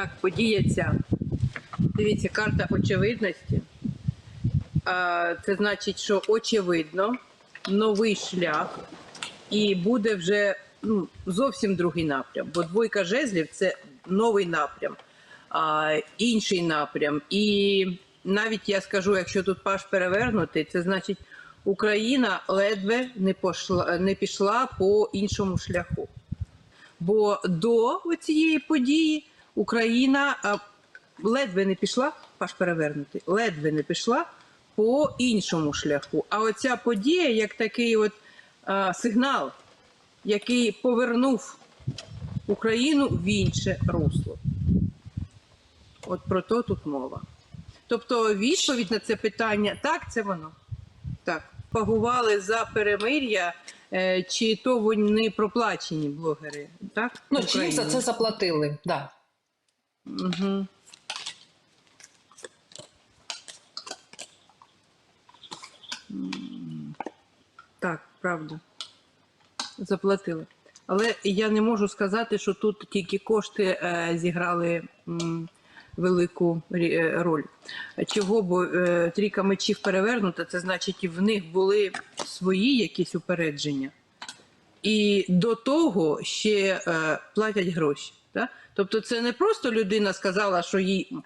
Так, подія ця. Дивіться, карта очевидності. Це значить, що очевидно, новий шлях, і буде вже ну, зовсім другий напрям. Бо двойка жезлів це новий напрям, а, інший напрям. І навіть я скажу, якщо тут паш перевернутий, це значить Україна ледве не пошла, не пішла по іншому шляху. Бо до цієї події Україна ледве не пішла, паш перевернутий, ледве не пішла по іншому шляху. А оця подія, як такий от а, сигнал, який повернув Україну в інше русло. От про то тут мова. Тобто відповідь на це питання так, це воно. Так, пагували за перемир'я, е, чи то вони проплачені блогери, так? Ну, чи їм за це заплатили, да. Угу. Так, правда. Заплатили. Але я не можу сказати, що тут тільки кошти е, зіграли м, велику е, роль. Чого? Бо е, трійка мечів перевернута, це значить, і в них були свої якісь упередження. І до того ще е, платять гроші. Да? Тобто це не просто людина сказала, що їй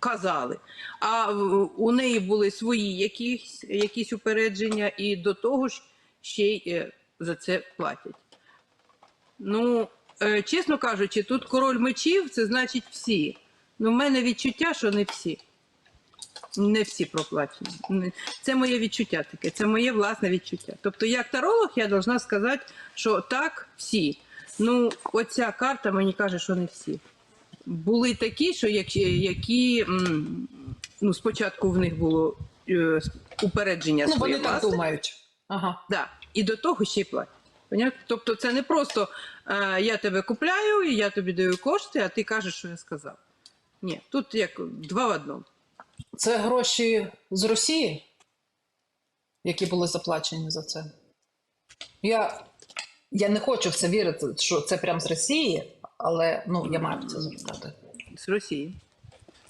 казали, а у неї були свої якісь, якісь упередження, і до того ж ще й е, за це платять. Ну, е, чесно кажучи, тут король мечів це значить всі. Ну, в мене відчуття, що не всі. Не всі проплачені. Це моє відчуття таке, це моє власне відчуття. Тобто, як таролог, я должна сказати, що так, всі. Ну, оця карта мені каже, що не всі. Були такі, що які, які ну, спочатку в них було е, упередження Ну, вони так думають. Ага. Да. І до того ще й платять. Понятно? Тобто це не просто е, я тебе купляю, і я тобі даю кошти, а ти кажеш, що я сказав. Ні, тут як два в одному. Це гроші з Росії, які були заплачені за це. Я, я не хочу в це вірити, що це прям з Росії, але ну, я маю це запитати. З Росії.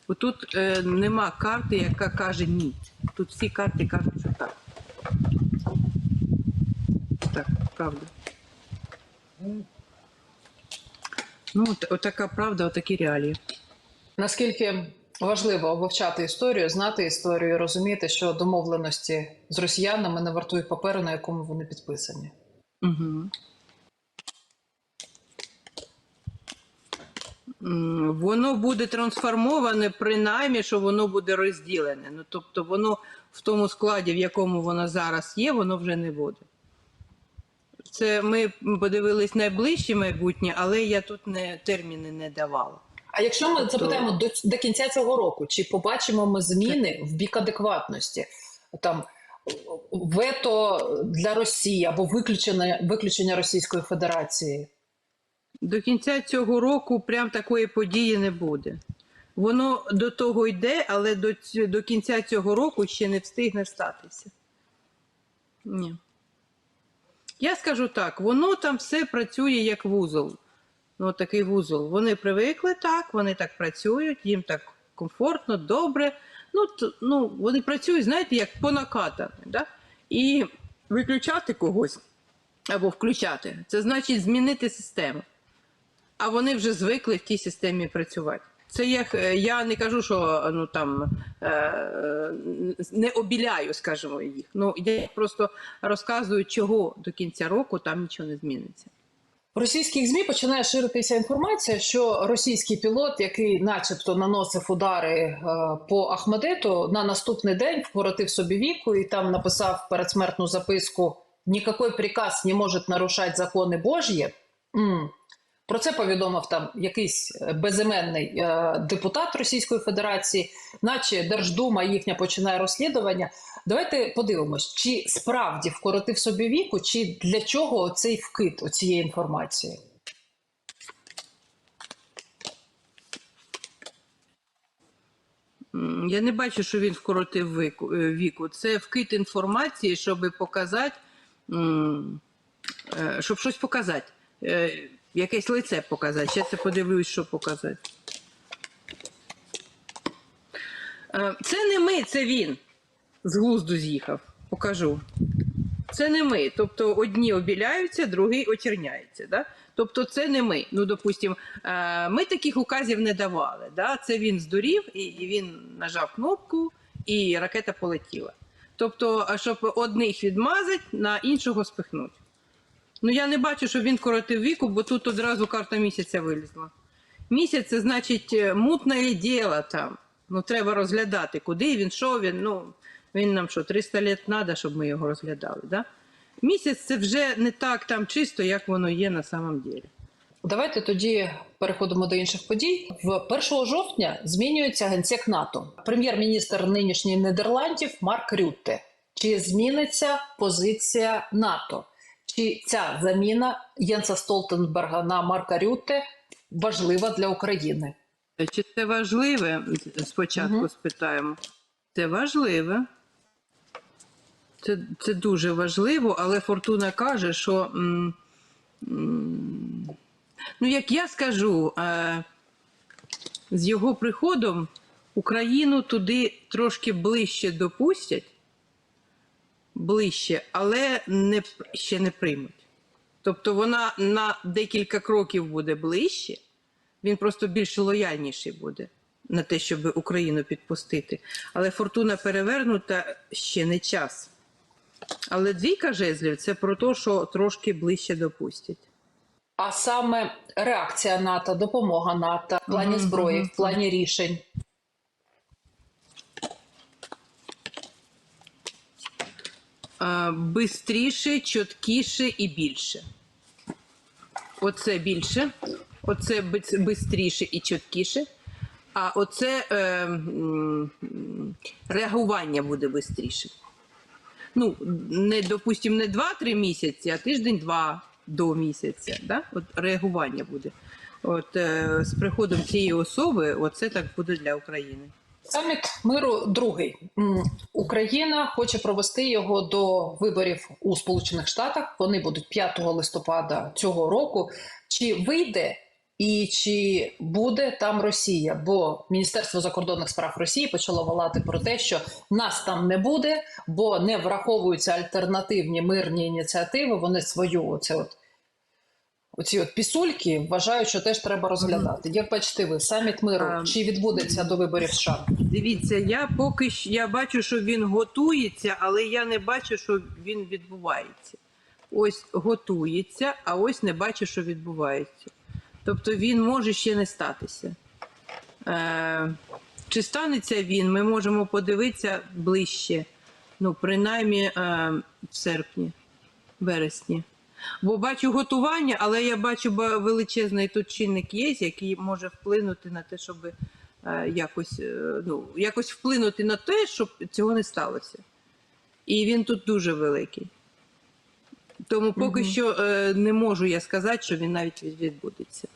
Бо тут е, нема карти, яка каже ні. Тут всі карти кажуть, що так. Так, правда. Ну, от, отака правда, отакі реалії. Наскільки важливо вивчати історію, знати історію, розуміти, що домовленості з росіянами не вартують паперу, на якому вони підписані. Угу. Воно буде трансформоване, принаймні, що воно буде розділене. Ну, тобто, воно в тому складі, в якому воно зараз є, воно вже не буде. Це ми подивились найближче майбутнє, але я тут не терміни не давала. А якщо ми Тобто- запитаємо до, до кінця цього року, чи побачимо ми зміни в бік адекватності? Там вето для Росії або виключення, виключення Російської Федерації? До кінця цього року прям такої події не буде. Воно до того йде, але до, до кінця цього року ще не встигне статися. Ні. Я скажу так: воно там все працює як вузол. Ну, такий вузол. Вони привикли так, вони так працюють, їм так комфортно, добре. Ну, т- ну вони працюють, знаєте, як по накатанню. Да? І виключати когось або включати це значить змінити систему а вони вже звикли в тій системі працювати. Це як е, я не кажу, що ну там е, не обіляю, скажімо, їх. Ну я просто розказую, чого до кінця року там нічого не зміниться. В російських ЗМІ починає ширитися інформація, що російський пілот, який, начебто, наносив удари е, по Ахмадету, на наступний день вкоротив собі віку і там написав передсмертну записку: «Нікакой приказ не може нарушати закони Божі. Про це повідомив там якийсь е, безіменний е, депутат Російської Федерації, наче Держдума їхня починає розслідування. Давайте подивимось, чи справді вкоротив собі віку, чи для чого цей вкид цієї інформації. Я не бачу, що він вкоротив віку. е. Це вкид інформації, щоб показати, щоб щось показати, якесь лице показати. Зараз я подивлюсь, що показати. Е, Це не ми, це він з глузду з'їхав. Покажу. Це не ми. Тобто одні обіляються, другі очерняються. Да? Тобто це не ми. Ну, допустимо, е, ми таких указів не давали. Да? Це він здурів, і- він нажав кнопку, і ракета полетіла. Тобто, щоб одних відмазати, на іншого спихнуть. Ну я не бачу, що він коротив віку, бо тут одразу карта місяця вилізла. Місяць це значить е, мутне діло там. Ну треба розглядати, куди він, що він. Ну він нам що, 300 літ треба, щоб ми його розглядали. Да? Місяць це вже не так там чисто, як воно є на самом ділі. Давайте тоді переходимо до інших подій. В 1 жовтня змінюється генсек НАТО. Прем'єр-міністр нинішніх Нідерландів Марк Рютте. Чи зміниться позиція НАТО? Чи ця заміна Єнса Столтенберга на Марка Рютте важлива для України? Чи це важливе? Спочатку Мгм. спитаємо. Це важливе. Це, це дуже важливо, але Фортуна каже, що. м, м, ну, як я скажу, е, з його приходом Україну туди трошки ближче допустять, ближче, але не, ще не приймуть. Тобто вона на декілька кроків буде ближче, він просто більш лояльніший буде на те, щоб Україну підпустити. Але фортуна перевернута ще не час. Але двійка жезлів це про те, що трошки ближче допустять. А саме реакція НАТО, допомога НАТО в плані зброї, в плані рішень. Бистріше, чіткіше і більше. Оце більше, оце бистріше і чіткіше. А оце е, реагування буде швидше. Ну, не, допустимо, не 2-3 місяці, а тиждень-два до місяця. Да? От реагування буде. От е, з приходом цієї особи, оце так буде для України. Саміт миру другий. Україна хоче провести його до виборів у Сполучених Штатах. Вони будуть 5 листопада цього року. Чи вийде і чи буде там Росія? Бо Міністерство закордонних справ Росії почало волати про те, що нас там не буде, бо не враховуються альтернативні мирні ініціативи. Вони свою оце от. Оці от пісульки вважають, що теж треба розглядати. Як бачите ви, саміт миру А, чи відбудеться до виборів США? Дивіться, я поки що я бачу, що він готується, але я не бачу, що він відбувається. Ось готується, а ось не бачу, що відбувається. Тобто він може ще не статися. Е, чи станеться він, ми можемо подивитися ближче, ну, принаймні е, в серпні, вересні. Бо бачу готування, але я бачу величезний тут чинник є, який може вплинути на те, щоб е, якось, е, ну, якось вплинути на те, щоб цього не сталося. І він тут дуже великий. Тому поки угу. що е, не можу я сказати, що він навіть відбудеться.